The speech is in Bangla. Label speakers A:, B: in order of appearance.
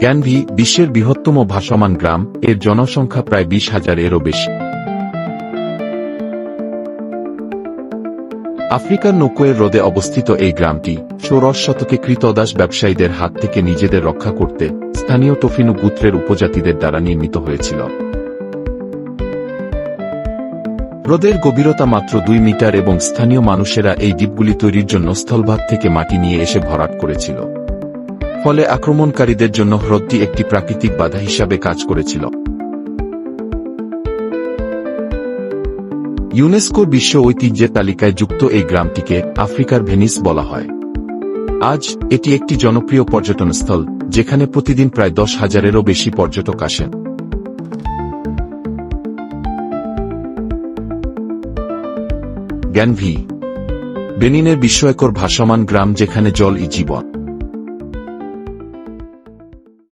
A: জ্ঞানভি বিশ্বের বৃহত্তম ভাসমান গ্রাম, এর জনসংখ্যা প্রায় বিশ হাজারেরও বেশি। আফ্রিকার নৌকোয়ের হ্রদে অবস্থিত এই গ্রামটি ষোড়শ শতকে কৃতদাস ব্যবসায়ীদের হাত থেকে নিজেদের রক্ষা করতে স্থানীয় টফিনু গুত্রের উপজাতিদের দ্বারা নির্মিত হয়েছিল। হ্রদের গভীরতা মাত্র দুই মিটার এবং স্থানীয় মানুষেরা এই দ্বীপগুলি তৈরির জন্য স্থলভাগ থেকে মাটি নিয়ে এসে ভরাট করেছিল। ফলে আক্রমণকারীদের জন্য হ্রদটি একটি প্রাকৃতিক বাধা হিসাবে কাজ করেছিল। ইউনেস্কো বিশ্ব ঐতিহ্যের তালিকায় যুক্ত এই গ্রামটিকে আফ্রিকার ভেনিস বলা হয়। আজ, এটি একটি জনপ্রিয় পর্যটনস্থল, যেখানে প্রতিদিন প্রায় দশ হাজারেরও বেশি পর্যটক আসেন। জ্ঞানভি বেনিনের বিস্ময়কর ভাসমান গ্রাম যেখানে জল ই জীবন।